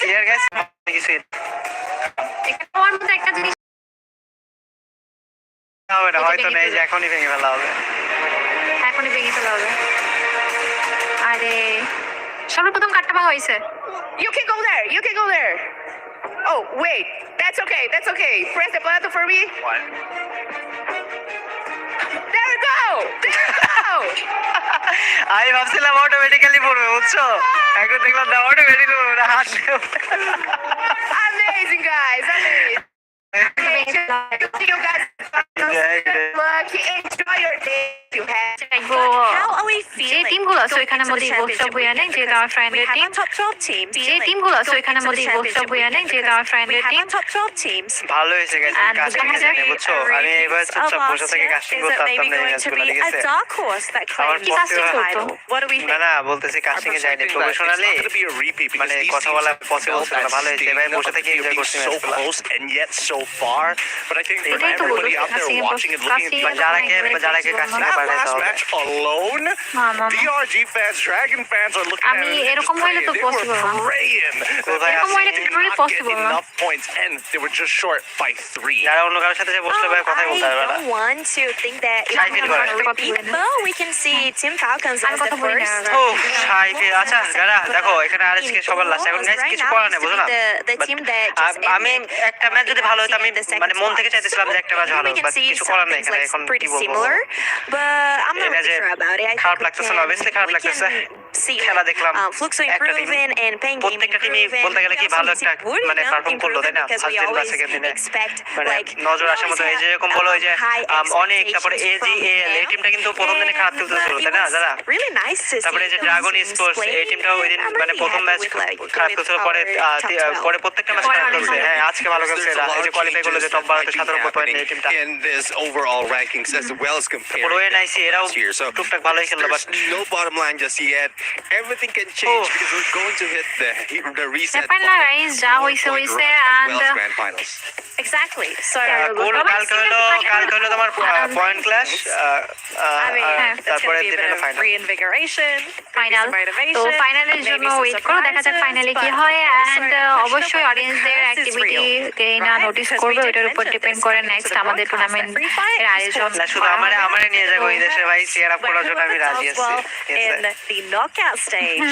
Clear guys কিছু আমার মধ্যে একটা জিনিস হবে না হয়তো নেই যে এখনই ভেঙে ফেলা হবে এখনই ভেঙে ফেলা হবে আরে সর্বপ্রথম কাটটা ভাঙা হয়েছে You can go there. You can go there. Oh, wait. That's okay. That's okay. Press the button for me. There আমি ভাবছিলাম অটোমেটিক্যালি পড়বে বুঝছ এখন দেখলাম না অটোমেটিক্যালি পড়বে হাত Amazing, guys. Amazing. You guys lucky. Enjoy your day. You have. Thank How are we যে feeling? টিমগুলো আছে into মধ্যে championship হয়ে নেই আমার Because ফ্রেন্ডের we have team our top 12 team যে feeling টিমগুলো আছে the মধ্যে championship হয়ে নেই because আমার ফ্রেন্ডের we have team our top 12 teams. ভালো হয়েছে কাস্টিং বুঝছ আমি এবার চুপচাপ বসে থেকে কাস্টিং না ঠিক আছে আমার না? না বলতেছি এ যাইনি প্রফেশনালি মানে কথা বলা পসিবল ছিল না ভালো হয়েছে এবার বসে থেকে এনজয় being করছি so ম্যাচগুলো close and yet so far. But I think for এটাই তো everybody বলছি out there watching and looking at match alone, Fans, Dragon fans are looking আমি এরকম হইলে. তো possible না। এরকম হইলে তো not literally না। enough points and they were just short by three. যারা অন্য কারোর সাথে যে বসলে ভাই Um, কথাই I বলতে পারবে না don't want to think that repeat, but we can see Team Falcons as the first. ও সাইফে আচ্ছা যারা দেখো এখানে আর আজকে সবার লাস্ট এখন গাইস কিছু করার নেই বুঝো না আমি একটা ম্যাচ যদি ভালো হতো আমি মানে মন থেকে চাইতেছিলাম যে একটা ম্যাচ ভালো বাট কিছু করার নেই এখানে এখন কি বলব but I'm not sure about it. I খারাপ we লাগতেছে না, obviously খারাপ we can লাগতেছে। see খেলা দেখলাম, um, Pain Game প্রত্যেকটা টিমই. বলতে গেলে কি ভালো একটা মানে পারফর্ম করল তাই না ফার্স্ট দিন বা সেকেন্ড দিনে মানে নজর আসার মতো এই যে এরকম বলো যে um, অনেক তারপরে এজি এল এই টিমটা কিন্তু প্রথম দিনে খারাপ খেলতে ছিল uh, তাই না see তারপরে যে ড্রাগন স্পোর্টস এই টিমটাও ওই দিন মানে প্রথম ম্যাচ খারাপ খেলছিল পরে তি- 12. পরে প্রত্যেকটা ম্যাচ খারাপ খেলছে হ্যাঁ আজকে ভালো খেলছে এরা এই যে কোয়ালিফাই করল যে টপ that বারোতে might be সতেরো পয়েন্ট happening এই টিমটা in this overall rankings as well as compared পুরো to এরাও টুকটাক ভালোই খেললো but no bottom line just yet. Everything can change Oh. because we're going to hit the the reset guys, যা হইছে point হইছে, and, uh, grand finals. Exactly. So কোন কালকে হলো কালকে হলো তোমার point class I mean, that's তারপরে going to be a দিন bit হলো of ফাইনাল reinvigoration, ফাইনাল তো ফাইনালের জন্য ওয়েট করো দেখা যাক ফাইনালে কি হয় অ্যান্ড অবশ্যই অডিয়েন্সদের অ্যাক্টিভিটি না নোটিস করবে ওইটার উপর ডিপেন্ড করে নেক্সট আমাদের টুর্নামেন্ট এর আয়োজন না শুধু আমারে আমারে নিয়ে যাব এই দেশে ভাই চেয়ার আপ করার জন্য আমি রাজি আছি in the knockout stage.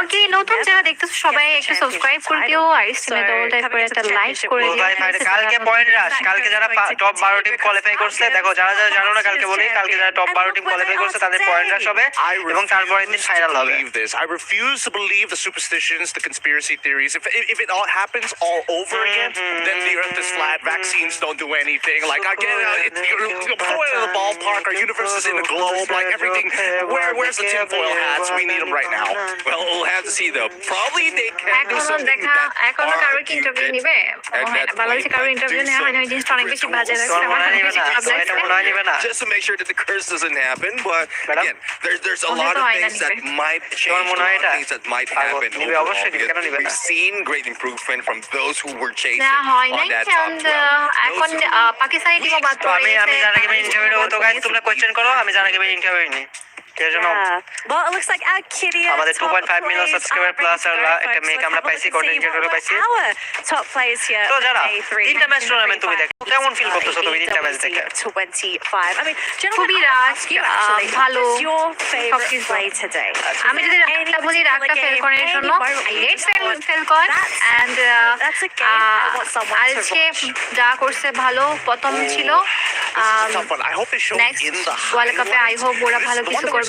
ওকে নতুন যারা দেখতেছো সবাই একটু সাবস্ক্রাইব করে দিও আর স্ট্রিমে ডবল টাইপ করে একটা লাইক করে ও দিও ভাই ভাই, কালকে পয়েন্ট রাশ কালকে যারা টপ বারো টিম কোয়ালিফাই করছে দেখো যারা যারা জানো না কালকে বলি কালকে যারা টপ বারো টিম কোয়ালিফাই করছে তাদের পয়েন্ট রাশ হবে I এবং তারপরের দিন refuse to ফাইনাল হবে believe this. I refuse to believe the superstitions, the conspiracy theories. If, if it all happens all over again, then the earth is flat. Vaccines don't do anything. Like, again, uh, it, you're, you're point in the ballpark. Our universe is in a globe. Like, everything. Where, where's the tinfoil hats? We need them right now. Well, we'll have to see, though. Probably they can do something দেখা এখনও কি interview নিবে হয় interview নেওয়া হয় না ওই জিনিসটা অনেক বেশি বাজে লাগছে মনে হয় মনে হয় just to make sure that the curse doesn't happen. But again, there's there's a lot of হয় things that might change, a lot of things that might happen. overall, because? We've seen great improvement from those who were chasing হয় on that top 12. এখন Those Pakistani টিমও বাদ পড়ে আমি interview নেব তো guys তোমরা question করো আমি যার আগে ইন্টারভিউ নিই এর জন্য Yeah. Well, it looks like our Kitty আমাদের 2.5 million subscriber plus আর লা- একটা মেয়েকে আমরা পাইছি, content creator পাইছি। Our top players here. তো যারা on A3 তিনটা ম্যাচ টুর্নামেন্ট তুমি দেখো কেমন ফিল uh, করতেছো তুমি তিনটা ম্যাচ দেখে 25. I mean, gentlemen, খুবই রাগ, ask you actually, আহ, ভালো, your favorite সবকিছু। play today? আমি যদি রাগটা বলি রাগটা ফেল করার জন্য কর to আজকে. যা করছে ভালো প্রথম ছিল নেক্সট ওয়ার্ল্ড কাপে আই হোপ ওরা ভালো কিছু we're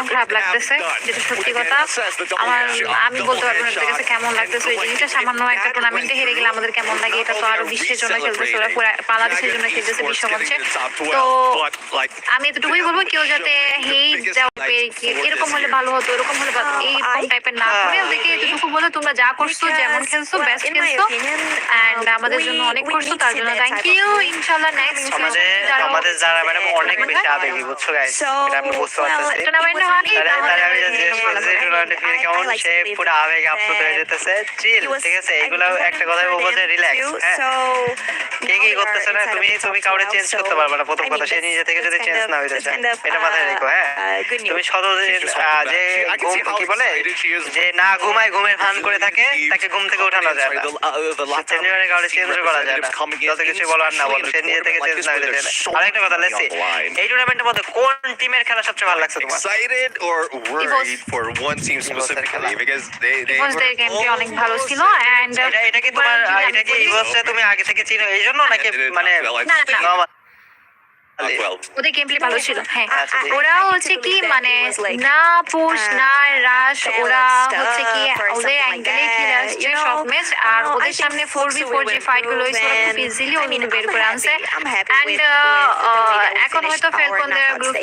খারাপ লাগতেছে যেটা সত্যি কথা। আমার আমি বলতে পারব না কাছে কেমন লাগতেছে ওই জিনিসটা। সামান্য একটা টুর্নামেন্টে হেরে গেলে আমাদের কেমন লাগে এটা তো আরও বিশ্বের জন্য খেলতেছে ওরা বাংলাদেশের জন্য খেলতেছে বিশ্বমঞ্চে তো আমি এতটুকুই বলব কেউ যাতে হেট এরকম হলে ভালো হতো এরকম হলে এই টাইপের না করে ওদেরকে এতটুকু বলে তোমরা যা করছ যেমন খেলছো বেস্ট খেলছো এন্ড আমাদের জন্য অনেক করছ তার জন্য থ্যাংক ইউ ইনশাআল্লাহ নেক্সট আমাদের যারা ম্যাডাম অনেক বেশি আবেগী বুঝছ গাইস এটা আমি বুঝতে পারতেছি। টুর্নামেন্ট হয় যে কেমন সে পুরো আবেগ আপ্লুত হয়ে যেতেছে চিল ঠিক আছে এগুলো একটা কথা বলব যে রিল্যাক্স হ্যাঁ কে কি করতেছে না তুমি তুমি কাউরে চেঞ্জ করতে পারবে না প্রথম কথা সে নিজে থেকে যদি চেঞ্জ না হইতে চায় এটা মাথায় রেখো হ্যাঁ তুমি শত যে আহ, যে ঘুম কি বলে যে না ঘুমায় ঘুমের ভান করে থাকে তাকে ঘুম থেকে উঠানো যায় না কাউরে চেঞ্জ করা যায় না যত কিছু বলো আর না বলো সে নিজে থেকে চেঞ্জ না হইতে চায় আরেকটা কথা লেসি এই টুর্নামেন্টের মধ্যে কোন টিমের খেলা সবচেয়ে ভালো লাগছে তোমার Excited or worried for one team specifically because they they ইভোসদের গেমটি অনেক ভালো ছিল এন্ড এটা এটা কি তোমার এটা কি ইভোসে তুমি আগে থেকে চিনো এই জন্য নাকি মানে না, না। ওদের গেম প্লে ভালো ছিল। হ্যাঁ। আচ্ছা, ওরা হচ্ছে কি মানে না পুশ না রাশ ওরা হচ্ছে কি ওদের অ্যাঙ্গেলে খেলে আসছে সব ম্যাচ আর ওদের সামনে ফোর বি ফোর যে ফাইটগুলো হয়েছে ওরা খুব ইজিলি ওগুলো বের করে আনছে। অ্যান্ড এখন হয়তো ফেলকনদের গ্রুপ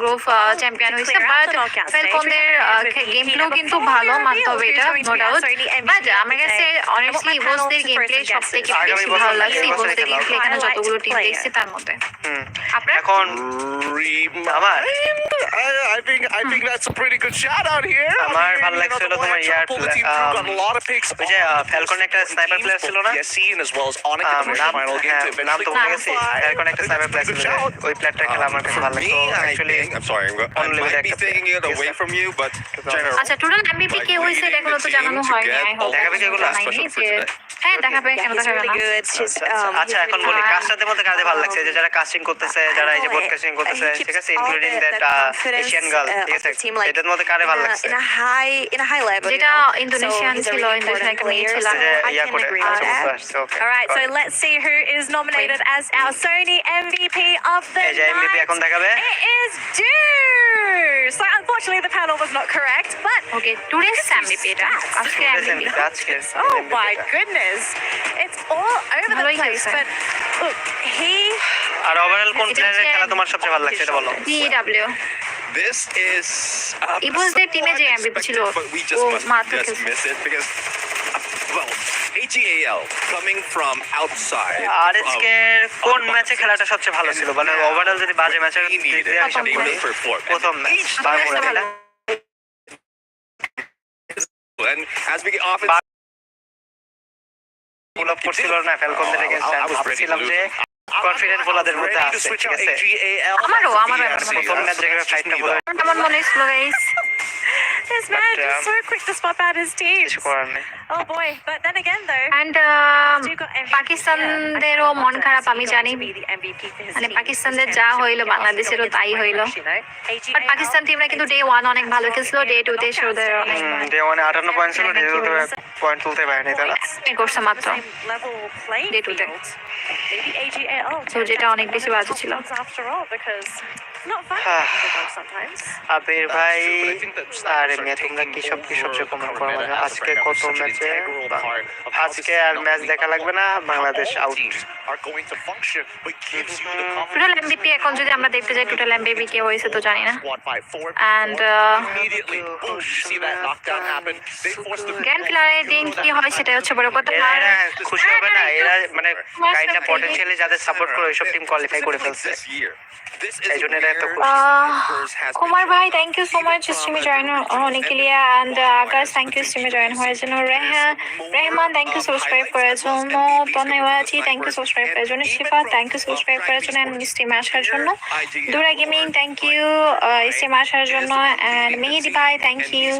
গ্রুপ চ্যাম্পিয়ন হয়েছে বাট ফেলকনদের গেম প্লেও কিন্তু ভালো মানতে হবে এটা নো ডাউট বাট আমার কাছে অনেস্টলি ইভোসদের গেম প্লে সব থেকে বেশি ভালো লাগছে ইভোসদের গেম প্লে এখানে যতগুলো টিম দেখছি তার মধ্যে এখন আমার I, I think I think that's a pretty good shout out here. আমার ভালো লাগছিল তোমার ইয়ার pulled the team through, got a lot of picks. ওই যে ফ্যালকন একটা স্নাইপার প্লেয়ার ছিল না as well as um, in the নাম final game হ্যাঁ, to নাম তো ভুলে গেছি. ফ্যালকন একটা স্নাইপার প্লেয়ার ছিল. ওই প্লেয়ারটার খেলা আমার খুব For ভালো me, লাগতো actually I'm sorry, I'm, I might be taking it away from you, but general. আচ্ছা টোটাল এমবিপি কে হয়েছে এটা এখনও তো জানানো হয়নি কি এগুলো? হ্যাঁ দেখাবে কেন দেখাবে না আচ্ছা এখন বলি কাস্টারদের মধ্যে কাজে ভালো লাগছে যে যারা কাস্টিং করতেছে যারা এই যে ব্রডকাস্টিং করতেছে ঠিক আছে? ইনক্লুডিং দ্যাট এশিয়ান গার্ল ঠিক আছে? এটার মধ্যে কারে ভালো লাগছে। যেটা ইন্দোনেশিয়ান ছিল ইন্দোনেশিয়ান একটা মেয়ে ছিল যে করে আচ্ছা বুঝতে পারছি ওকে All right, so let's see who is nominated as our Sony MVP of the এই যে MVP night. এখন দেখাবে? It is due. So unfortunately, the panel was not correct, but okay tourist MVP এটা আজকে এমবিপি আজকে oh my goodness, it's all over the place. But look, he আর overall কোন প্লেয়ারের খেলা তোমার সবচেয়ে ভালো লাগছে এটা বলো ডিডব্লিউ This is um, ইভোসদের টিমে যে MVP ছিল, ও মাত্র খেলছে। well, AGAL coming from outside. আর আজকে কোন ম্যাচে খেলাটা সবচেয়ে ভালো ছিল মানে ওভারঅল যদি বাজে needed প্রথম ম্যাচ বারমুড়া ভালো। And as we get off it, pull up করছিল না ফ্যালকনদের এগেইনস্ট আমি ভাবছিলাম যে কনফিডেন্ট বোলারদের মধ্যে আছে ঠিক আছে। আমারও আমারও প্রথম ম্যাচ যেখানে ফাইটটা আমার মনে ছিল this man But, um, so quick to spot out his team. কিছু করার নেই Oh boy, but then again though. And পাকিস্তানদেরও মন খারাপ আমি জানি। মানে পাকিস্তানদের যা হইল বাংলাদেশেরও তাই হইল। বাট পাকিস্তান টিমরা কিন্তু ডে ওয়ান অনেক ভালো খেলছিল ডে টু তে ওদের অনেক ডে ওয়ানে আটান্ন পয়েন্ট ছিল ডে টুতে পয়েন্ট তুলতে পারেনি তারা। করছে মাত্র Day to day. So, যেটা অনেক বেশি বাজে ছিল। আবির ভাই আরে মেয়ে তোমরা কি সব কি সব কমেন্ট করো মানে আজকে কত ম্যাচে আজকে আর ম্যাচ দেখা লাগবে না বাংলাদেশ আউট টোটাল এমবিপি এখন যদি আমরা দেখতে যাই টোটাল এমবিপি কে হয়েছে তো জানি না। Uh, গ্র্যান্ড দিন কি হয় সেটা হচ্ছে বড় কথা। খুশি হবে না এরা মানে কাইন্ডটা পটেনশিয়ালি যাদের সাপোর্ট করে ওইসব টিম কোয়ালিফাই করে ফেলছে। এই জন্য এরা এত year খুশি। Spurs has been কুমার ভাই থ্যাংক ইউ সো মাচ স্ট্রিমে জয়েন होने के लिए and Akash thank you স্ট্রিমে join হওয়ার জন্য Rhea Rehman thank you subscribe করার জন্য ধন্যবাদ থ্যাংক ইউ সাবস্ক্রাইব করার জন্য শিফা থ্যাংক ইউ সাবস্ক্রাইব করার জন্য এন্ড স্ট্রিমে আসার জন্য দুরা গেমিং থ্যাংক ইউ স্ট্রিমে আসার জন্য এন্ড মেহেদি ভাই থ্যাংক ইউ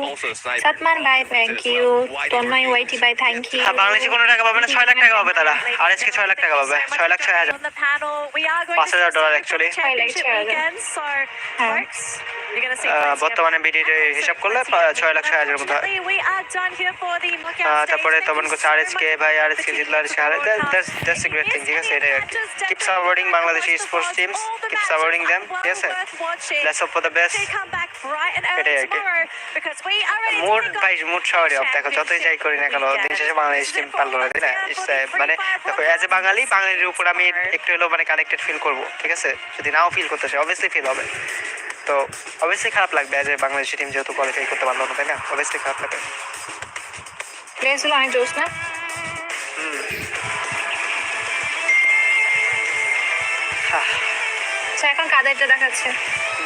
সাতমান ভাই থ্যাংক ইউ তন্ময় ওয়াইটি ভাই থ্যাংক ইউ আর বাংলাদেশে কোনো টাকা পাবে না ছয় লাখ টাকা পাবে তারা আর আজকে ছয় লাখ টাকা পাবে ছয় লাখ ছয় হাজার On the panel, we are going পাঁচ হাজার ডলার actually। Highlight championship হাজার। Uh, বর্তমানে বিডির হিসাব করলে ছয় লাখ ছয় হাজার মতো তারপরে তখন আর এস কে ভাই আর এসকে জিতলার সারে দ্যাটস এ গ্রেট থিং ঠিক আছে keep supporting Bangladeshi sports teams keep supporting ঠিক আছে ফর দ্য বেস্ট এটাই আর কি মুড ভাই মুড সবারই অফ দেখো যতই যাই করি না কেন দিন শেষে বাংলাদেশ টিম পারল না তাই না? Uh, মানে দেখো অ্যাজ এ বাঙালি বাঙালির উপর আমি একটু হলেও মানে কানেক্টেড ফিল করব ঠিক আছে? যদি নাও ফিল করতে চাই অবভিয়াসলি ফিল হবে? তো অবভিয়াসলি খারাপ লাগবে এ বাংলাদেশি টিম যেহেতু কোয়ালিফাই করতে পারল না তাই না? অবভিয়াসলি খারাপ লাগবে। প্লেসগুলো অনেক জোস না। আচ্ছা এখন কাদেরটা দেখাচ্ছে?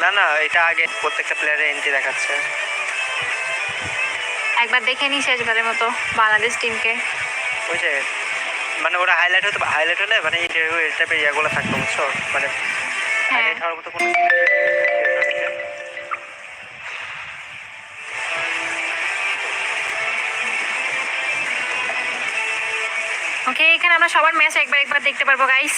না না এটা আগে প্রত্যেকটা প্লেয়ারের এন্ট্রি দেখাচ্ছে। একবার দেখে নি শেষবারের মতো বাংলাদেশ টিমকে যে মানে ওরা হাইলাইট হতে হাইলাইট হলে মানে এই টাইপের ইয়াগুলো থাকতো বুঝছ? মানে হ্যাঁ। ওকে এখানে আমরা সবার ম্যাচ একবার একবার দেখতে পারব গাইস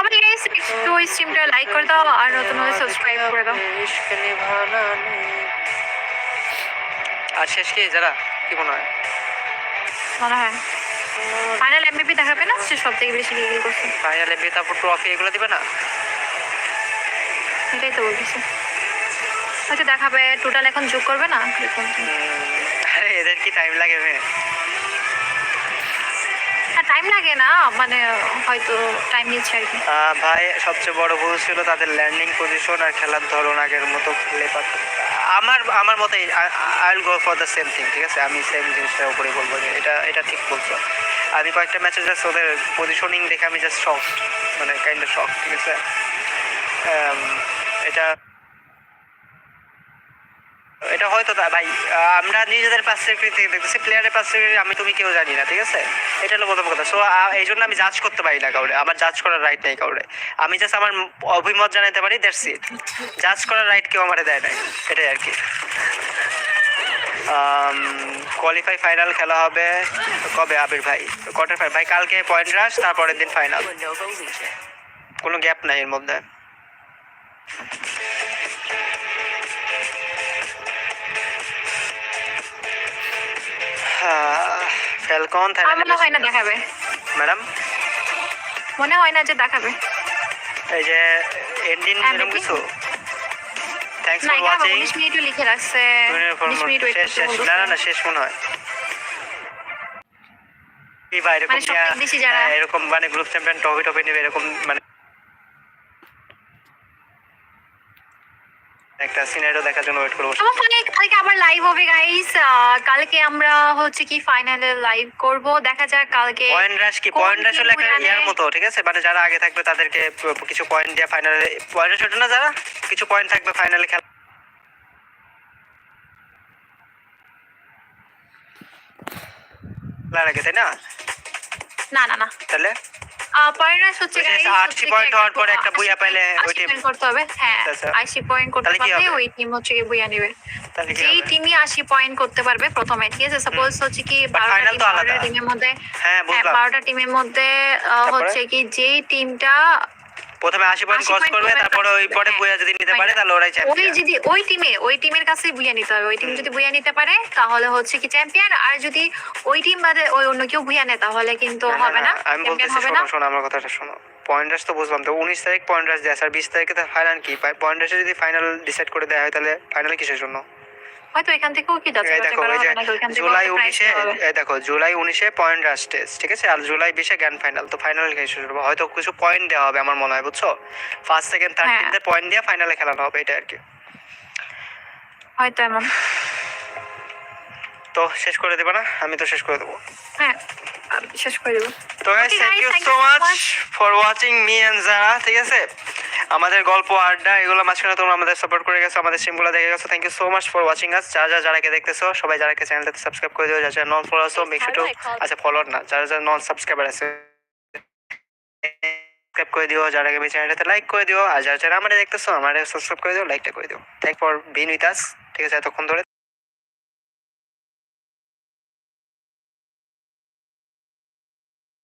আমাদের এই স্ট্রিমটা লাইক করে দাও আর নতুন সাবস্ক্রাইব করে দাও। আর শেষ কি যারা কি মনে হয়? মনে হয়। ফাইনাল এমবিপি দেখাবে না? সে সব থেকে বেশি গিল করছে। ফাইনাল এমবিপি তারপর ট্রফি এগুলো দিবে না? এটাই তো বলতেছি। আচ্ছা দেখাবে। টোটাল এখন যোগ করবে না? এদের কি টাইম লাগে মেয়ে হ্যাঁ টাইম লাগে না মানে হয়তো টাইম নিচ্ছে আর কি। ভাই, সবচেয়ে বড় ভুল ছিল তাদের ল্যান্ডিং পজিশন আর খেলার ধরন আগের মতো খেলে আমার আমার মতে I will go for the same thing ঠিক আছে? আমি সেম জিনিসটার উপরে বলব যে এটা এটা ঠিক বলছো। আমি কয়েকটা ম্যাচে জাস্ট ওদের পজিশনিং দেখে আমি জাস্ট শক মানে কাইন্ড অফ শক ঠিক আছে? এটা এটা হয়তো তা ভাই আমরা নিজেদের পার্সপেক্টিভ থেকে দেখতেছি প্লেয়ারের পার্সপেক্টিভ আমি তুমি কেউ জানি না, ঠিক আছে? এটা হলো প্রথম কথা। সো এই জন্য আমি জাজ করতে পারি না কাউরে, আমার জাজ করার রাইট নেই কাউরে। আমি জাস্ট আমার অভিমত জানাতে পারি দ্যাটস ইট জাজ করার রাইট কেউ আমারে দেয় নাই, এটাই আর কি। কোয়ালিফাই ফাইনাল খেলা হবে কবে, আবির ভাই? কোয়ার্টার ফাইনাল ভাই, কালকে পয়েন্ট রাশ তারপরের দিন ফাইনাল কোনো গ্যাপ নাই এর মধ্যে। ফ্যালকন আমার মনে হয় না দেখাবে। ম্যাডাম? মনে হয় না যে দেখাবে। এই যে এন্ডিং হ্যাঁ, এরকম কিছু? থ্যাংকস না ফর ওয়াচিং মিনিটও লিখে রাখছে। মিনিট শেষ শেষ। না না শেষ মনে হয়। এই বা এরকম মানে হ্যাঁ, এরকম মানে গ্রুপ চ্যাম্পিয়ন টপি টপি নেবে এরকম মানে একটা সিনারিও দেখার জন্য ওয়েট করব। আমার ফোনে কালকে আবার লাইভ হবে গাইস কালকে আমরা হচ্ছে কি ফাইনালে লাইভ করব। দেখা যাক কালকে পয়েন্ট রাশ কি? পয়েন্ট রাশ হলো একটা ইয়ার মতো ঠিক আছে? মানে যারা আগে থাকবে তাদেরকে কিছু পয়েন্ট দিয়ে ফাইনালে পয়েন্ট রাশ না যারা? কিছু পয়েন্ট থাকবে ফাইনালে খেলা খেলার আগে তাই না? না না না। তাহলে? পাইরাস হচ্ছে 80 পয়েন্ট হওয়ার পরে একটা বুয়া পাইলে ওই টিম করতে হবে। হ্যাঁ আচ্ছা, আচ্ছা। 80 পয়েন্ট করতে পারলে ওই টিম হচ্ছে কি বুয়া নেবে। যেই টিমই 80 পয়েন্ট করতে পারবে প্রথমে ঠিক আছে? সাপোজ হচ্ছে কি 12টা টিমের মধ্যে হ্যাঁ, হ্যাঁ 12টা টিমের মধ্যে হচ্ছে কি যেই টিমটা প্রথমে আশি পয়েন্ট ক্রস করবে তারপরে ওই পরে হ্যাঁ, বুয়া যদি নিতে পারে তাহলে ওরাই চ্যাম্পিয়ন ওই যদি ওই টিমে ওই টিমের কাছে বুইয়া নিতে হবে। ওই টিম যদি বুইয়া নিতে পারে তাহলে হচ্ছে কি চ্যাম্পিয়ন আর যদি ওই টিম বাদে ওই অন্য কেউ বুইয়া নেয় তাহলে কিন্তু হবে না আমি বলতেছি শোনো শোনো আমার কথাটা শোনো। পয়েন্ট রাশ তো বুঝলাম তো উনিশ তারিখ পয়েন্ট রাশ দেয়। আর বিশ তারিখে তো ফাইনাল কি? পয়েন্ট রাশে যদি ফাইনাল ডিসাইড করে দেওয়া হয় তাহলে ফাইনাল কিসের জন্য? হয়তো এখান থেকেও কি যাচ্ছে দেখো ওই যে জুলাই উনিশে দেখো জুলাই উনিশে পয়েন্ট রাশ টেস্ট ঠিক আছে? আর জুলাই বিশে গ্র্যান্ড ফাইনাল তো ফাইনাল কিসের জন্য? হয়তো কিছু পয়েন্ট দেওয়া হবে আমার মনে হয় বুঝছ? ফার্স্ট সেকেন্ড থার্ড হ্যাঁ। পয়েন্ট দিয়ে ফাইনালে খেলানো হবে এটা আর কি। হয়তো এমন। তো শেষ করে দেবে না? আমি তো শেষ করে দেবো। হ্যাঁ শেষ করে দেবো। তো guys thank you so much for watching me and Zara ঠিক আছে? আমাদের গল্প আড্ডা এগুলো মাঝখানে তোমরা আমাদের সাপোর্ট করে গেছো আমাদের সিমগুলো দেখে গেছো। Thank you so much for watching us যারা যারা যারাকে দেখতেছো সবাই যারাকে চ্যানেলটাতে সাবস্ক্রাইব করে দিও যারা যারা নন ফলো আছো মেক শিওর টু আচ্ছা ফলো না যারা যারা নন সাবস্ক্রাইবার আছে সাবস্ক্রাইব করে দিও যারা আমি চ্যানেলটাতে লাইক করে দিও আর যারা যারা আমাদের দেখতেছো আমাদের সাবস্ক্রাইব করে দিও লাইকটা করে দিও। Thank for being with us ঠিক আছে এতক্ষণ ধরে